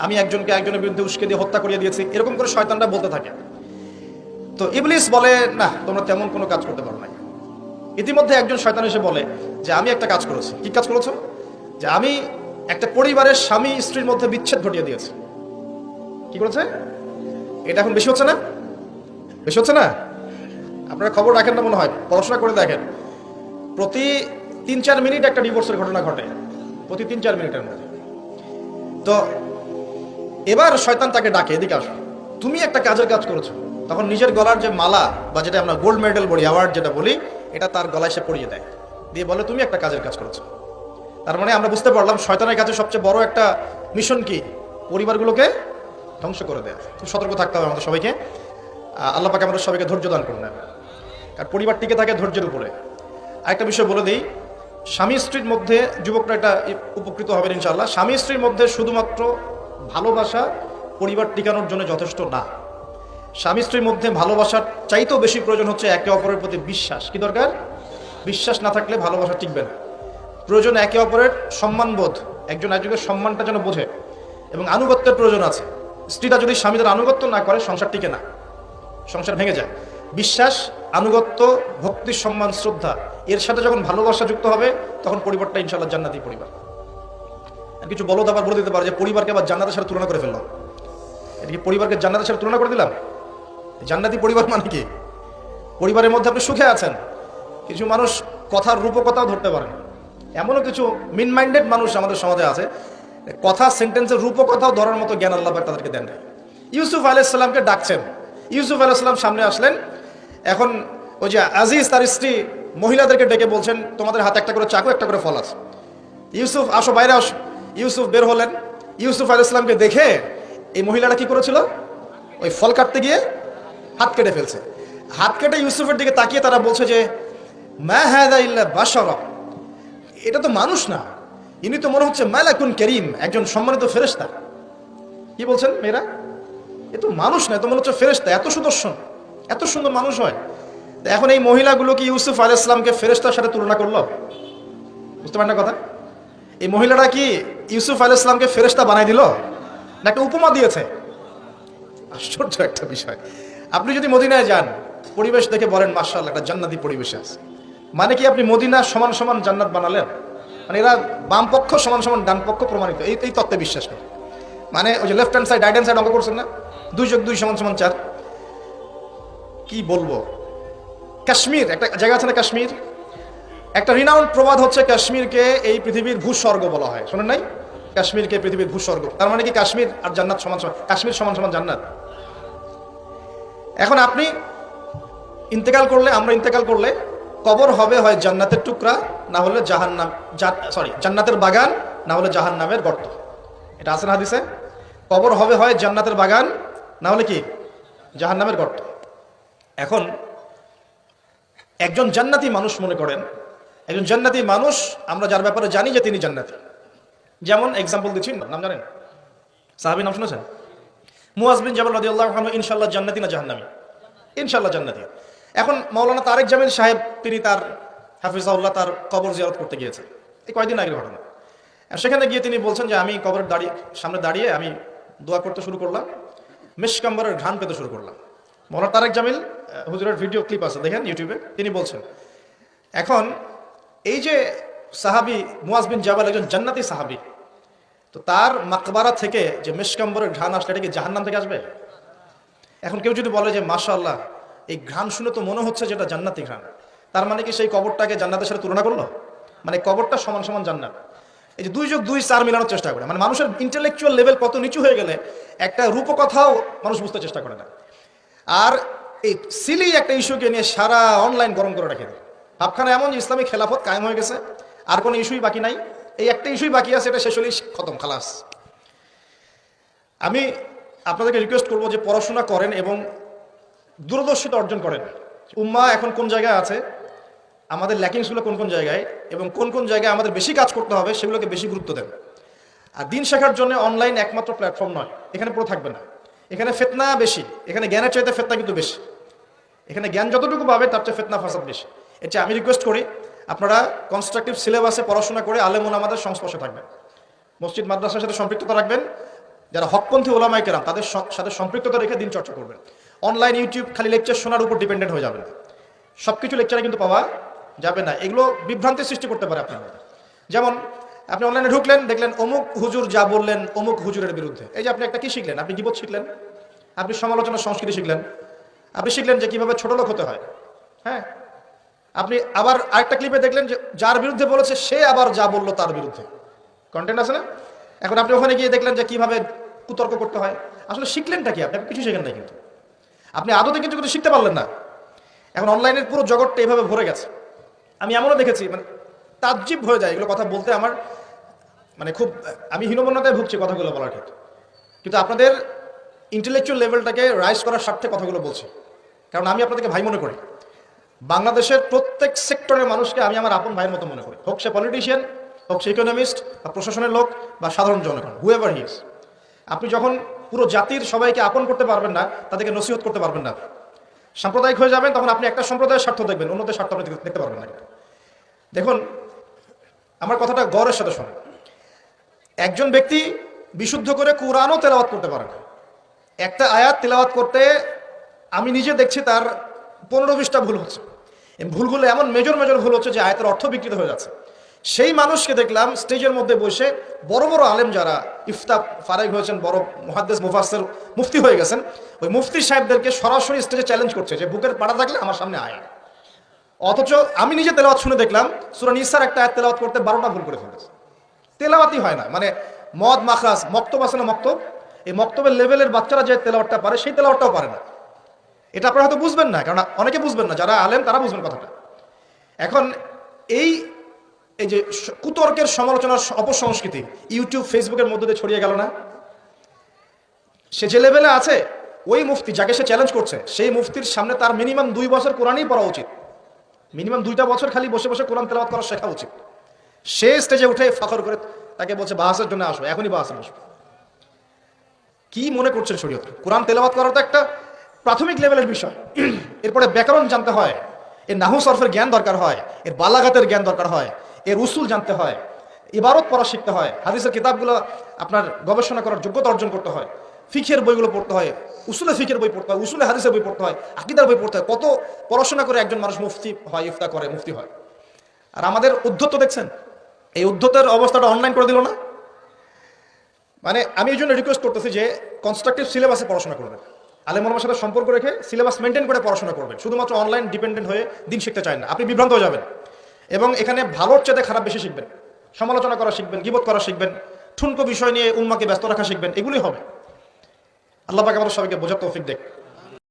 আমি একজনকে একজনের বিরুদ্ধে উস্কে দিয়ে হত্যা করিয়ে দিয়েছি। এরকম করে শয়তানরা বলতে থাকে। তো ইবলিস বলে, না, তোমরা তেমন কোনো কাজ করতে পারো না ইতিমধ্যে একজন শয়তান এসে বলে যে, আমি একটা কাজ করেছি। কি কাজ করেছ? যে, আমি একটা পরিবারের স্বামী স্ত্রীর মধ্যে বিচ্ছেদ ঘটিয়ে দিয়েছি। কি করেছে? এটা এখন বেশি হচ্ছে না? বেশি হচ্ছে না? আপনারা খবর রাখেন না মনে হয়? পড়াশোনা করে দেখেন। প্রতি তিন চার মিনিট একটা ডিভোর্সের ঘটনা ঘটে। প্রতি তিন চার মিনিটের মধ্যে। তো এবার শয়তান তাকে ডাকে, এদিকে আসো। তুমি একটা কাজের কাজ করেছ। তখন নিজের গলার যে মালা বা যেটা আমরা গোল্ড মেডেল বলি অ্যাওয়ার্ড যেটা বলি, এটা তার গলায় সে পরিয়ে দেয়। দিয়ে বলে, তুমি একটা কাজের কাজ করেছ। তার মানে আমরা বুঝতে পারলাম শয়তানের কাছে সবচেয়ে বড় একটা মিশন কি? পরিবারগুলোকে ধ্বংস করে দেয়। খুব সতর্ক থাকতে হবে আমাদের সবাইকে। আল্লাহ পাকে আমাদের সবাইকে ধৈর্য দান করুন। কারণ পরিবার টিকে থাকে ধৈর্যের উপরে। আরেকটা বিষয় বলে দিই, স্বামী স্ত্রীর মধ্যে যুবকরা এটা উপকৃত হবেন ইনশাল্লাহ স্বামী স্ত্রীর মধ্যে শুধুমাত্র ভালোবাসা পরিবার টিকানোর জন্য যথেষ্ট না। স্বামী স্ত্রীর মধ্যে ভালোবাসার চাইতেও বেশি প্রয়োজন হচ্ছে একে অপরের প্রতি বিশ্বাস। কি দরকার? বিশ্বাস না থাকলে ভালোবাসা টিকবে না। প্রয়োজন একে অপরের সম্মানবোধ। একজন একজনের সম্মানটা যেন বোঝে। এবং আনুগত্যের প্রয়োজন আছে। স্ত্রীরা যদি স্বামীদের আনুগত্য না করে, সংসার টিকে না। সংসার ভেঙে যায়। বিশ্বাস, আনুগত্য, ভক্তি, সম্মান, শ্রদ্ধা, এর সাথে যখন ভালোবাসা যুক্ত হবে, তখন পরিবারটা ইনশাল্লাহ জান্নাতি পরিবার। কিছু বলো আবার বলে দিতে পারে যে পরিবারকে আবার জান্নাতের সাথে তুলনা করে ফেললাম এটা কি পরিবারকে জান্নাতের সাথে তুলনা করে দিলাম? জান্নাতি পরিবার মানে কি? পরিবারের মধ্যে আপনি সুখে আছেন, কিছু মানুষ কথার রূপকথাও ধরতে পারেন এমনও কিছু মিন মাইন্ডেড মানুষ আমাদের সমাজে আছে, কথা সেন্টেন্সের রূপকথাও ধরার মতো জ্ঞান আল্লাহ তাদেরকে দেন। ইউসুফ আলাইসাল্লামকে ডাকছেন। ইউসুফ আলাইসাল্লাম সামনে আসলেন। এখন ওই যে আজিজ তার স্ত্রী মহিলাদেরকে ডেকে বলছেন, তোমাদের হাতে একটা করে চাকু, একটা করে ফল আছে। ইউসুফ, আসো, বাইরে আসো। ইউসুফ বের হলেন। ইউসুফ আল ইসলামকে দেখে এই মহিলাটা কি করেছিল? ওই ফল কাটতে গিয়ে হাত কেটে ফেলছে। হাত কেটে ইউসুফের দিকে তাকিয়ে তারা বলছে যে ইল্লা এটা তো মানুষ না। ইনি তো মনে হচ্ছে মালাকুন করিম, একজন সম্মানিত ফেরেশতা। কি বলছেন মেয়েরা? এ তো মানুষ না, এ তো মনে হচ্ছে ফেরেশতা। এত সুদর্শন, এত সুন্দর মানুষ হয়। এখন এই মহিলাগুলো কি ইউসুফ আলাহ ইসলামকে ফেরেশতার সাথে তুলনা করল? বুঝতে পারেন কথা? এই মহিলাটা কি ইউসুফ আলাহ ইসলামকে ফেরেস্তা বানাই দিল? একটা উপমা দিয়েছে? আশ্চর্য একটা বিষয়। আপনি যদি মদিনায় যান, পরিবেশ দেখে বলেন মার্শাল একটা জান্নাতি পরিবেশে আছে। মানে কি আপনি মদিনা সমান সমান জান্নাত বানালেন? মানে এরা বাম পক্ষ সমান সমান ডান পক্ষ প্রমাণিত। এই এই তত্ত্বে বিশ্বাস করে মানে ওই যে left hand side right hand side অঙ্ক করছেন না? দুই যোগ দুই সমান সমান চার। কি বলব? কাশ্মীর, একটা জায়গা আছে না কাশ্মীর? একটা রিনাউন্ড প্রবাদ হচ্ছে কাশ্মীরকে এই পৃথিবীর ভূস্বর্গ বলা হয়। শোনেন নাই? কাশ্মীরকে পৃথিবীর ভূস্বর্গ। তার মানে কি কাশ্মীর আর জান্নাত সমান সমান কাশ্মীর সমান সমান জান্নাত? এখন আপনি ইন্তেকাল করলে, আমরা ইন্তেকাল করলে কবর হবে হয় জান্নাতের টুকরা, না হলে জাহান্নাম সরি জান্নাতের বাগান, না হলে জাহান্নামের গর্ত। এটা আছে না হাদিসে? কবর হবে হয় জান্নাতের বাগান, না হলে কি? জাহান্নামের গর্ত। এখন একজন জান্নাতি মানুষ মনে করেন একজন জান্নাতি মানুষ, আমরা যার ব্যাপারে জানি যে তিনি জান্নাতি। যেমন এক্সাম্পল দিচ্ছি, নাম জানেন? সাহাবি নাম শুনেছেন? মুয়াজবিন জামাল রাদি আল্লাহ ইনশাল্লাহ জান্নাতি না জাহান্নামি? ইনশাল্লাহ জান্নাতি। এখন মৌলানা তারেক জামিল সাহেব, তিনি তার, হাফিজাউল্লাহ তার কবর জিয়ারত করতে গিয়েছেন। এই কয়েকদিন আগের ঘটনা। সেখানে গিয়ে তিনি বলছেন যে, আমি কবরের দাঁড়িয়ে সামনে দাঁড়িয়ে আমি দোয়া করতে শুরু করলাম, মেশকাম্বরের ঘ্রাণ পেতে শুরু করলাম। মৌলানা তারেক জামিল হুজুরের ভিডিও ক্লিপ আছে, দেখেন ইউটিউবে। তিনি বলছেন, এখন এই যে সাহাবি মুয়াজ বিন জাবাল একজন জান্নাতি সাহাবি, তো তার মাকবারা থেকে যে মেশকাম্বরের ঘ্রাণ আসলে এটা কি জাহান্নাম থেকে আসবে? এখন কেউ যদি বলে যে মাশাআল্লাহ, এই ঘ্রাণ শুনে তো মনে হচ্ছে যেটা জান্নাতি ঘ্রাণ। তার মানে কি সেই কবরটাকে জান্নাতের সাথে তুলনা করল? মানে কবরটা সমান সমান জান্নাত। এই যে দুই যোগ দুই চার মিলানোর চেষ্টা করে। মানে মানুষের ইন্টেলেকচুয়াল লেভেল কত নিচু হয়ে গেলে একটা রূপকথাও মানুষ বুঝতে চেষ্টা করে না। আর এই সিলি একটা ইস্যুকে নিয়ে সারা অনলাইন গরম করে রেখে দেয়। ভাবখানা এমন ইসলামী খেলাফত কায়েম হয়ে গেছে, আর কোনো ইস্যুই বাকি নাই। এই একটা ইস্যুই বাকি আছে, এটা শেষ হলেই খতম, খালাস। আমি আপনাদেরকে রিকোয়েস্ট করব যে পড়াশোনা করেন এবং দূরদর্শিতা অর্জন করেন। উম্মা এখন কোন জায়গায় আছে? আমাদের ল্যাকিংসগুলো কোন কোন জায়গায়? এবং কোন কোন জায়গায় আমাদের বেশি কাজ করতে হবে সেগুলোকে বেশি গুরুত্ব দেন। আর দিন শেখার জন্য অনলাইন একমাত্র প্ল্যাটফর্ম নয়, এখানে পুরো থাকবে না। এখানে ফেতনা বেশি, এখানে জ্ঞানের চাইতে ফেতনা কিন্তু বেশি। এখানে জ্ঞান যতটুকু পাবে তার চেয়ে ফেতনা ফাসাদ বেশি। চেয়ে আমি রিকোয়েস্ট করি, আপনারা কনস্ট্রাকটিভ সিলেবাসে পড়াশোনা করে আলেমন আমাদের সংস্পর্শে থাকবেন। মসজিদ, মাদ্রাসার সাথে সম্পৃক্ততা রাখবেন। যারা হকপন্থী ওলামাই কেরাম, তাদের সাথে সম্পৃক্ততা রেখে দিন চর্চা করবেন। অনলাইন ইউটিউব খালি লেকচার শোনার উপর ডিপেন্ডেন্ট হয়ে যাবেন। সব কিছু লেকচারে কিন্তু পাওয়া যাবে না। এগুলো বিভ্রান্তির সৃষ্টি করতে পারে আপনার। যেমন, আপনি অনলাইনে ঢুকলেন, দেখলেন অমুক হুজুর যা বললেন অমুক হুজুরের বিরুদ্ধে। এই যে আপনি একটা কি শিখলেন? আপনি গিবত শিখলেন? আপনি সমালোচনা সংস্কৃতি শিখলেন। আপনি শিখলেন যে কীভাবে ছোট লোক হতে হয়। হ্যাঁ? আপনি আবার আরেকটা ক্লিপে দেখলেন যে যার বিরুদ্ধে বলেছে, সে আবার যা বলল তার বিরুদ্ধে। কন্টেন্ট আছে না? এখন আপনি ওখানে গিয়ে দেখলেন যে কীভাবে কুতর্ক করতে হয়। আসলে শিখলেনটা কি আপনি? কিছু শেখেন না কিন্তু। আপনি আদতে কিন্তু কিছু শিখতে পারলেন না। এখন অনলাইনের পুরো জগৎটা এভাবে ভরে গেছে। আমি এমনও দেখেছি মানে তাজ্জিব হয়ে যায় এগুলো কথা বলতে আমার মানে খুব, আমি হীনমন্যতায় ভুগছি কথাগুলো বলার ক্ষেত্রে। কিন্তু আপনাদের ইন্টেলেকচুয়াল লেভেলটাকে রাইজ করার স্বার্থে কথাগুলো বলছি। কারণ আমি আপনাদেরকে ভাই মনে করি। বাংলাদেশের প্রত্যেক সেক্টরের মানুষকে আমি আমার আপন ভাইয়ের মতো মনে করি। হোক সে পলিটিশিয়ান হোক সে ইকোনমিস্ট বা প্রশাসনের লোক, বা সাধারণ জনগণ হুয়েভার হিস আপনি যখন পুরো জাতির সবাইকে আপন করতে পারবেন না, তাদেরকে নসিহত করতে পারবেন না। সাম্প্রদায়িক হয়ে যাবেন, তখন আপনি একটা সম্প্রদায়ের স্বার্থ দেখবেন, অন্যদের স্বার্থ আপনি দেখতে- পারবেন না। দেখুন, আমার কথাটা গৌরের সাথে শোনেন। একজন ব্যক্তি বিশুদ্ধ করে কোরআনও তেলাওয়াত করতে পারে না। একটা আয়াত তেলাওয়াত করতে আমি নিজে দেখছি তার পনেরো বিশটা ভুল হচ্ছে। ভুলগুলো এমন মেজর মেজর ভুল হচ্ছে যে আয়াতের অর্থ বিকৃত হয়ে যাচ্ছে। সেই মানুষকে দেখলাম স্টেজের মধ্যে বসে বড় বড় আলেম যারা ইফতা ফারেক হয়েছেন, বড় মুহাদ্দেস মুফাসের মুফতি হয়ে গেছেন, ওই মুফতি সাহেবদেরকে সরাসরি স্টেজে চ্যালেঞ্জ করছে যে বুকের পাড়া থাকলে আমার সামনে আয়। অথচ আমি নিজে তেলাওয়াত শুনে দেখলাম সুরান ইসার একটা আয়াত তেলাওয়াত করতে বারোটা ভুল করে ফেলেছে। তেলাওয়াতই হয় না মানে মদ, মাখরাজ, মক্তব আছে না মক্তব? এই মক্তবের লেভেলের বাচ্চারা যে তেলাওয়াতটা পারে, সেই তেলাওয়াতটাও পারে না। এটা আপনারা হয়তো বুঝবেন না কারণ অনেকে বুঝবেন না, যারা আলেম তারা বুঝবেন কথাটা। এখন এই এই যে কুতর্কের সমালোচনার অপসংস্কৃতি, ইউটিউব, ফেসবুকের মধ্যে দিয়ে ছড়িয়ে গেল না? সে যে লেভেলে আছে, ওই মুফতি যাকে সে চ্যালেঞ্জ করছে, সেই মুফতির সামনে তার মিনিমাম দুই বছর কোরআনই পড়া উচিত। মিনিমাম দুইটা বছর খালি বসে বসে কোরআন তেলাওয়াত করা শেখা উচিত। সে স্টেজে উঠে ফখর করে তাকে বলছে, বাহাসের জন্য আসো, এখনই বাহাসে বসবে কি মনে করছেন শরীয়ত কোরআন তেলাওয়াত করা তো একটা প্রাথমিক লেভেলের বিষয়। এরপরে ব্যাকরণ জানতে হয়। এর নাহু সরফের জ্ঞান দরকার হয়। এর বালাঘাতের জ্ঞান দরকার হয়। এর উসুল জানতে হয়। ইবারত পড়া শিখতে হয়। হাদিসের কিতাবগুলো আপনার গবেষণা করার যোগ্যতা অর্জন করতে হয়। ফিখের বইগুলো পড়তে হয়। উসুলে ফিখের বই পড়তে হয়। উসুলে হাদিসের বই পড়তে হয়। আকিদার বই পড়তে হয়। কত পড়াশোনা করে একজন মানুষ মুফতি হয়, ইফতা করে, মুফতি হয়। আর আমাদের উদ্ধত্ত দেখছেন? এই উদ্ধতের অবস্থাটা অনলাইন করে দিল না? মানে আমি এই জন্য রিকোয়েস্ট করতেছি যে কনস্ট্রাকটিভ সিলেবাসে পড়াশোনা করবেন। আলেমনের সাথে সম্পর্ক রেখে সিলেবাস মেনটেন করে পড়াশোনা করবেন। শুধুমাত্র অনলাইন ডিপেন্ডেন্ট হয়ে দিন শিখতে চায় না। আপনি বিভ্রান্ত হয়ে যাবেন। এবং এখানে ভালোর চেয়ে খারাপ বেশি শিখবেন। সমালোচনা করা শিখবেন, গিবত করা শিখবেন, ঠুনকো বিষয় নিয়ে উম্মাকে ব্যস্ত রাখা শিখবেন এগুলি হবে। আল্লাহ পাকে আমাদের সবাইকে বোঝার তৌফিক দেখ।